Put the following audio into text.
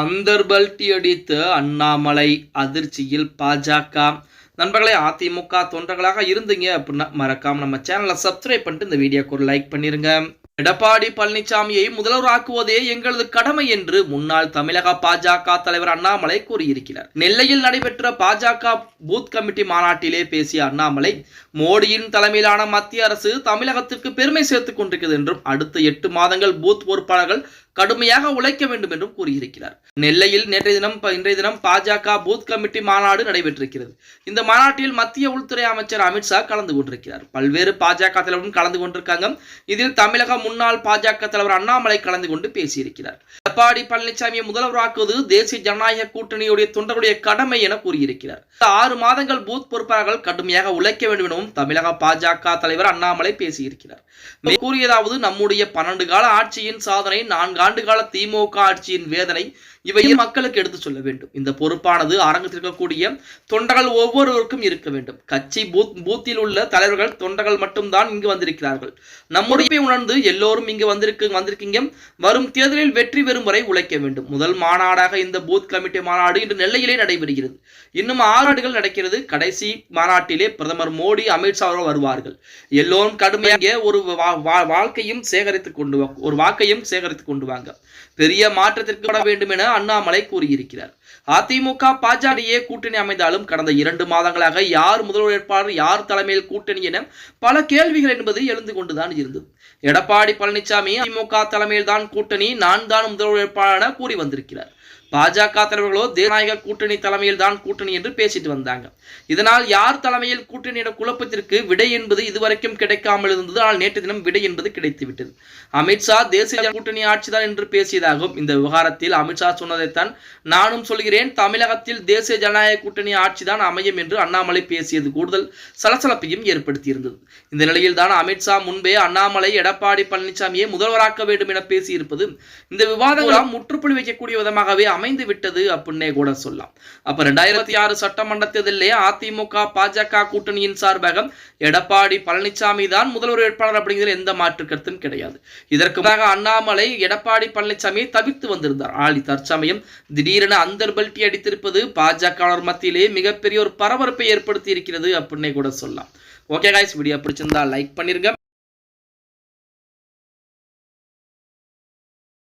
அந்தர்பல்ட்டி அடித்த அண்ணாமலை அதிர்ச்சியில் பாஜக. நண்பர்களே அதிமுக தொண்டர்களாக இருந்தீங்க அப்படின்னா மறக்காம நம்ம சேனலை சப்ஸ்கிரைப் பண்ணிட்டு இந்த வீடியோக்கு ஒரு லைக் பண்ணிருங்க. எடப்பாடி பழனிசாமியை முதல்வராக்குவதே எங்களது கடமை என்று முன்னாள் தமிழக பாஜக தலைவர் அண்ணாமலை கூறியிருக்கிறார். நெல்லையில் நடைபெற்ற பாஜக பூத் கமிட்டி மாநாட்டிலே பேசிய அண்ணாமலை மோடியின் தலைமையிலான மத்திய அரசு தமிழகத்திற்கு பெருமை சேர்த்துக் கொண்டிருக்கிறது என்றும் அடுத்த எட்டு மாதங்கள் பூத் பொறுப்பாளர்கள் கடுமையாக உழைக்க வேண்டும் என்றும் கூறியிருக்கிறார். நெல்லையில் நேற்றைய தினம் இன்றைய தினம் பாஜக பூத் கமிட்டி மாநாடு நடைபெற்றிருக்கிறது. இந்த மாநாட்டில் மத்திய உள்துறை அமைச்சர் அமித்ஷா கலந்து கொண்டிருக்கிறார். பல்வேறு பாஜக தலைவரும் கலந்து கொண்டிருக்காங்க. இதில் தமிழக முன்னாள் பாஜக தலைவர் அண்ணாமலை கலந்து கொண்டு பேசியிருக்கிறார். எடப்பாடி பழனிசாமியை முதல்வராக்குவது தேசிய ஜனநாயக கூட்டணியுடைய தொண்டருடைய கடமை என கூறியிருக்கிறார். ஆறு மாதங்கள் பூத் பொறுப்பாளர்கள் கடுமையாக உழைக்க வேண்டும் எனவும் தமிழக பாஜக தலைவர் அண்ணாமலை பேசியிருக்கிறார். கூறியதாவது நம்முடைய பன்னெண்டு கால ஆட்சியின் சாதனை நான்கு ஆண்டு கால திமுக ஆட்சியின் வேதனை இவையும் மக்களுக்கு எடுத்து சொல்ல வேண்டும். இந்த பொறுப்பானது அரங்கத்தில் இருக்கக்கூடிய தொண்டர்கள் ஒவ்வொருவருக்கும் இருக்க வேண்டும். கட்சி பூத் பூத்தில் உள்ள தலைவர்கள் தொண்டர்கள் மட்டும்தான் இங்கு வந்திருக்கிறார்கள். நம்முடைய உணர்ந்து எல்லோரும் இங்கு வந்திருக்கு வந்திருக்கீங்க. வரும் தேர்தலில் வெற்றி பெறும் வரை உழைக்க வேண்டும். முதல் மாநாடாக இந்த பூத் கமிட்டி மாநாடு இன்று நெல்லையிலே நடைபெறுகிறது. இன்னும் ஆறு ஆண்டுகள் நடக்கிறது. கடைசி மாநாட்டிலே பிரதமர் மோடி அமித்ஷா அவர்கள் வருவார்கள். எல்லோரும் கடுமையாக ஒரு வாழ்க்கையும் சேகரித்து கொண்டு ஒரு வாக்கையும் சேகரித்து கொண்டு வாங்க. பெரிய மாற்றத்திற்கு வர வேண்டும் என அண்ணாமலை கூறியிருக்கிறார். அதிமுக பாஜக கூட்டணி அமைந்தாலும் கடந்த இரண்டு மாதங்களாக யார் முதல்வர் வேட்பாளர் யார் தலைமையில் கூட்டணி என பல கேள்விகள் என்பது எழுந்து கொண்டுதான் இருந்தது. எடப்பாடி பழனிசாமி திமுக தலைமையில் தான் கூட்டணி நான் தான் முதல்வர் வேட்பாளர் என கூறி வந்திருக்கிறார். பாஜக தலைவர்களோ தேநாயக கூட்டணி தலைமையில் தான் கூட்டணி என்று பேசிட்டு வந்தாங்க. இதனால் யார் தலைமையில் கூட்டணி என்ற குழப்பத்திற்கு விடை என்பது இதுவரைக்கும் கிடைக்காமல் இருந்தது. ஆனால் நேற்று தினம் விடை என்பது கிடைத்து விட்டது அமித்ஷா தேசிய கூட்டணி ஆட்சிதான் என்று பேசியதாகவும் இந்த விவகாரத்தில் அமித்ஷா சொன்னதைத்தான் நானும் சொல்கிறேன். தமிழகத்தில் தேசிய ஜனநாயக கூட்டணி ஆட்சிதான் அமையும் என்று அண்ணாமலை பேசியது கூடுதல் சலசலப்பையும் ஏற்படுத்தியிருந்தது. இந்த நிலையில் தான் அமித்ஷா முன்பே அண்ணாமலை எடப்பாடி பழனிசாமியை முதல்வராக்க வேண்டும் என பேசியிருப்பது. இந்த விவாதங்களாம் முற்றுப்புள்ளி வைக்கக்கூடிய விதமாகவே அமைந்து விட்டது அப்படின்னே கூட சொல்லலாம். அப்ப ரெண்டாயிரத்தி ஆறு சட்டமன்ற தேர்தலிலே அதிமுக பாஜக கூட்டணியின் சார்பாக எடப்பாடி பழனிசாமி தான் முதல்வர் வேட்பாளர் அப்படிங்கிற எந்த மாற்று கருத்தும் கிடையாது. இதற்கு முன்னதாக அண்ணாமலை எடப்பாடி பழனிசாமியை தவித்து வந்திருந்தார். ஆளி தற்சமயம் திடீரென அந்தர்பல்ட்டி அடித்திருப்பது பாஜக மத்தியிலே மிகப்பெரிய ஒரு பரபரப்பை ஏற்படுத்தி இருக்கிறது அப்படின்னே கூட சொல்லலாம். ஓகே காய்ஸ் வீடியோ பிடிச்சிருந்தா லைக் பண்ணிருங்க.